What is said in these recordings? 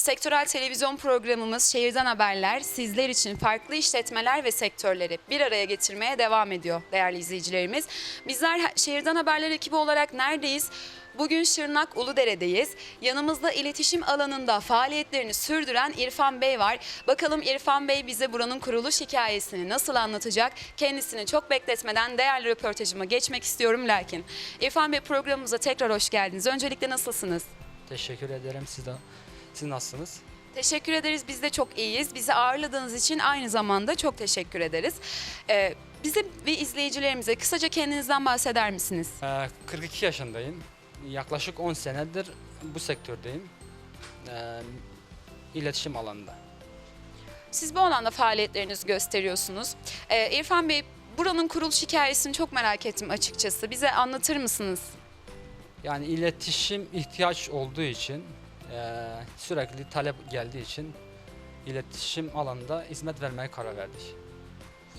Sektörel televizyon programımız Şehirden Haberler sizler için farklı işletmeler ve sektörleri bir araya getirmeye devam ediyor değerli izleyicilerimiz. Bizler Şehirden Haberler ekibi olarak neredeyiz? Bugün Şırnak Uludere'deyiz. Yanımızda iletişim alanında faaliyetlerini sürdüren İrfan Bey var. Bakalım İrfan Bey bize buranın kuruluş hikayesini nasıl anlatacak? Kendisini çok bekletmeden değerli röportajıma geçmek istiyorum lakin. İrfan Bey programımıza tekrar hoş geldiniz. Öncelikle nasılsınız? Teşekkür ederim siz de. Siz nasılsınız? Teşekkür ederiz. Biz de çok iyiyiz. Bizi ağırladığınız için aynı zamanda çok teşekkür ederiz. Ee, bize ve izleyicilerimize kısaca kendinizden bahseder misiniz? Ee, 42 yaşındayım. Yaklaşık 10 senedir bu sektördeyim. Ee, iletişim alanında. Siz bu alanda faaliyetlerinizi gösteriyorsunuz. Ee, İrfan Bey, buranın kuruluş hikayesini çok merak ettim açıkçası. Bize anlatır mısınız? Yani iletişim ihtiyaç olduğu için e, sürekli talep geldiği için iletişim alanında hizmet vermeye karar verdik.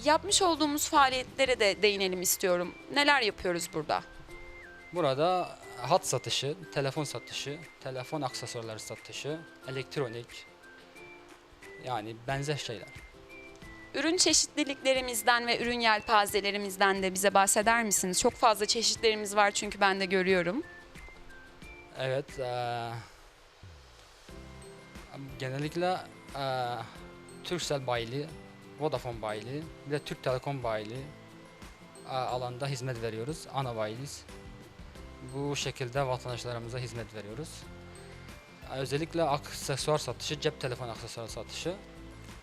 Yapmış olduğumuz faaliyetlere de değinelim istiyorum. Neler yapıyoruz burada? Burada hat satışı, telefon satışı, telefon aksesuarları satışı, elektronik yani benzer şeyler. Ürün çeşitliliklerimizden ve ürün yelpazelerimizden de bize bahseder misiniz? Çok fazla çeşitlerimiz var çünkü ben de görüyorum. Evet. eee, genellikle eee Turkcell bayili, Vodafone bayili, bir de Türk Telekom bayili eee, alanda hizmet veriyoruz. Ana bayiliz. Bu şekilde vatandaşlarımıza hizmet veriyoruz. Eee, Özellikle aksesuar satışı, cep telefon aksesuar satışı,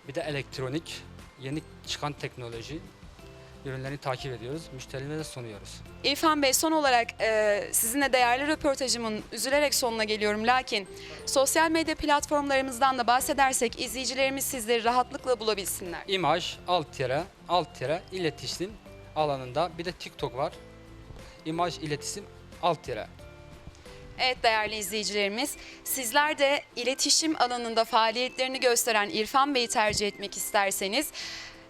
bir de elektronik, yeni çıkan teknoloji ürünlerini takip ediyoruz, müşterilerimize sunuyoruz. İrfan Bey son olarak e, sizinle değerli röportajımın üzülerek sonuna geliyorum. Lakin sosyal medya platformlarımızdan da bahsedersek izleyicilerimiz sizleri rahatlıkla bulabilsinler. İmaj, alt tire, alt tire, iletişim alanında bir de TikTok var. İmaj, iletişim, alt tire. Evet değerli izleyicilerimiz sizler de iletişim alanında faaliyetlerini gösteren İrfan Bey'i tercih etmek isterseniz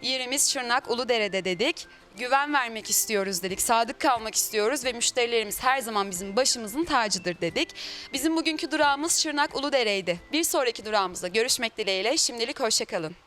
yerimiz Şırnak Uludere'de dedik. Güven vermek istiyoruz dedik, sadık kalmak istiyoruz ve müşterilerimiz her zaman bizim başımızın tacıdır dedik. Bizim bugünkü durağımız Şırnak Uludere'ydi. Bir sonraki durağımızda görüşmek dileğiyle şimdilik hoşçakalın.